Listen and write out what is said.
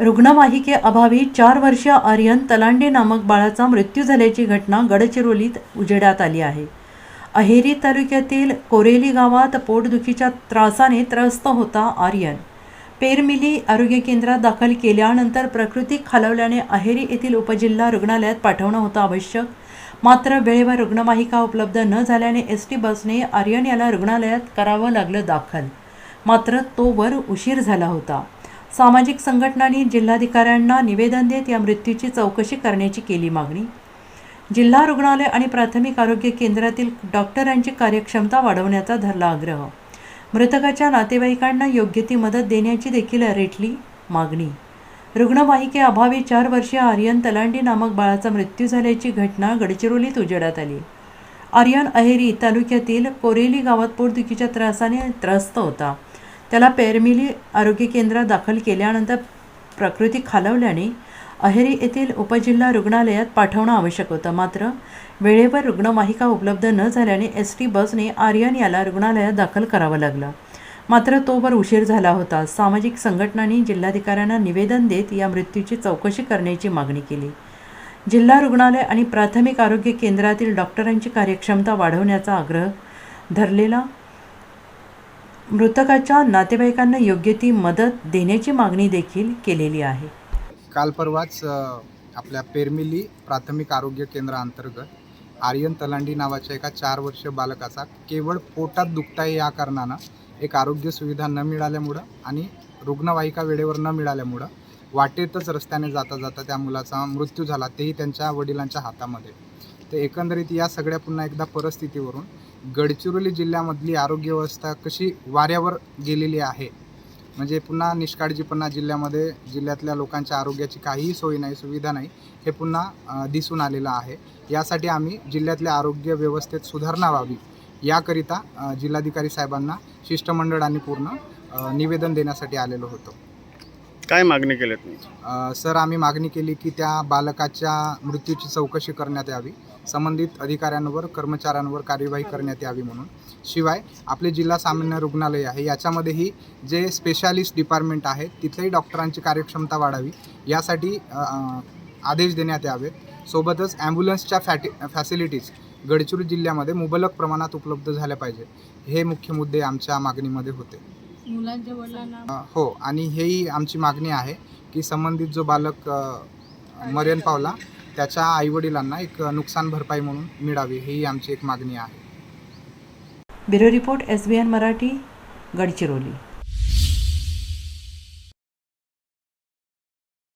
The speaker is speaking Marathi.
रुग्णवाहिके अभावी चार वर्षीय आर्यन तलांडे नामक बाळाचा मृत्यू झाल्याची घटना गडचिरोलीत उजेडात आली आहे. अहेरी तालुक्यातील कोरेली गावात पोटदुखीच्या त्रासाने त्रस्त होता आर्यन. पेरमिली आरोग्य केंद्रात दाखल केल्यानंतर प्रकृती खालवल्याने अहेरी येथील उपजिल्हा रुग्णालयात पाठवणं होतं आवश्यक. मात्र वेळेवर रुग्णवाहिका उपलब्ध न झाल्याने एस टी बसने आर्यन याला रुग्णालयात करावं लागलं दाखल. मात्र तोवर उशीर झाला होता. सामाजिक संघटनांनी जिल्हाधिकाऱ्यांना निवेदन देत या मृत्यूची चौकशी करण्याची केली मागणी. जिल्हा रुग्णालय आणि प्राथमिक आरोग्य केंद्रातील डॉक्टरांची कार्यक्षमता वाढवण्याचा धरला आग्रह. मृतकाच्या नातेवाईकांना योग्य ती मदत देण्याची देखील रेटली मागणी. रुग्णवाहिके अभावी चार वर्षीय आर्यन तलांडी नामक बाळाचा मृत्यू झाल्याची घटना गडचिरोलीत उजेडात आली. आर्यन अहेरी तालुक्यातील कोरेली गावात पोटदुखीच्या त्रासाने त्रस्त होता. त्याला पेरमिली आरोग्य केंद्रात दाखल केल्यानंतर प्रकृती खालवल्याने अहेरी येथील उपजिल्हा रुग्णालयात पाठवणं आवश्यक होतं. मात्र वेळेवर रुग्णवाहिका उपलब्ध न झाल्याने एस टी बसने आर्यन याला रुग्णालयात दाखल करावं लागलं. मात्र तोवर उशीर झाला होता. सामाजिक संघटनांनी जिल्हाधिकाऱ्यांना निवेदन देत या मृत्यूची चौकशी करण्याची मागणी केली. जिल्हा रुग्णालय आणि प्राथमिक आरोग्य केंद्रातील डॉक्टरांची कार्यक्षमता वाढवण्याचा आग्रह धरलेला मृतकाच्या नातेवाईकांना योग्य ती मदत देण्याची मागणी देखील केलेली आहे. काल परवाच आपल्या पेरमिली प्राथमिक आरोग्य केंद्राअंतर्गत आर्यन तलांडी नावाच्या एका चार वर्ष बालकाचा केवळ पोटात दुखता या कारणानं एक आरोग्य सुविधा न मिळाल्यामुळं आणि रुग्णवाहिका वेळेवर न मिळाल्यामुळं वाटेतच रस्त्याने जाता जाता त्या मुलाचा मृत्यू झाला तेही त्यांच्या वडिलांच्या हातामध्ये. तर एकंदरीत या सगळ्या पुन्हा एकदा परिस्थितीवरून गडचिरोली जिल्ह्यामधली आरोग्य व्यवस्था कशी वाऱ्यावर गेलेली आहे? म्हणजे पुन्हा निष्काळजीपणा जिल्ह्यामध्ये जिल्ह्यातल्या लोकांच्या आरोग्याची काहीही सोय नाही सुविधा नाही हे पुन्हा दिसून आलेलं आहे. यासाठी आम्ही जिल्ह्यातल्या आरोग्य व्यवस्थेत सुधारणा व्हावी याकरिता जिल्हाधिकारी साहेबांना शिष्टमंडळ आणि पूर्ण निवेदन देण्यासाठी आलेलो होतो. काय मागणी केली तुम्ही? अ, सर आम्ही मागणी केली की त्या बालकाच्या मृत्यूची चौकशी करण्यात यावी. संबंधित अधिकाऱ्यांवर कर्मचाऱ्यांवर कार्यवाही करण्यात यावी म्हणून. शिवाय आपले जिल्हा सामान्य रुग्णालय आहे. याच्यामध्येही जे स्पेशालिस्ट डिपार्टमेंट आहे तिथेही डॉक्टरांची कार्यक्षमता वाढावी. यासाठी अ, अ, आदेश देण्यात यावेत. सोबतच ॲम्ब्युलन्सच्या फॅटी फॅसिलिटीज गडचिरोली जिल्ह्यामध्ये मुबलक प्रमाणात उपलब्ध झाल्या पाहिजे हे मुख्य मुद्दे आमच्या मागणीमध्ये होते. मुलांच्या वडिलांना अ, हो आणि हेही आमची मागणी आहे की संबंधित जो बालक अ, मरण पावला त्याच्या आईवडिलांना एक नुकसान भरपाई म्हणून मिळावी ही आमची एक मागणी आहे. Bureau report S B N Marathi Gadchiroli.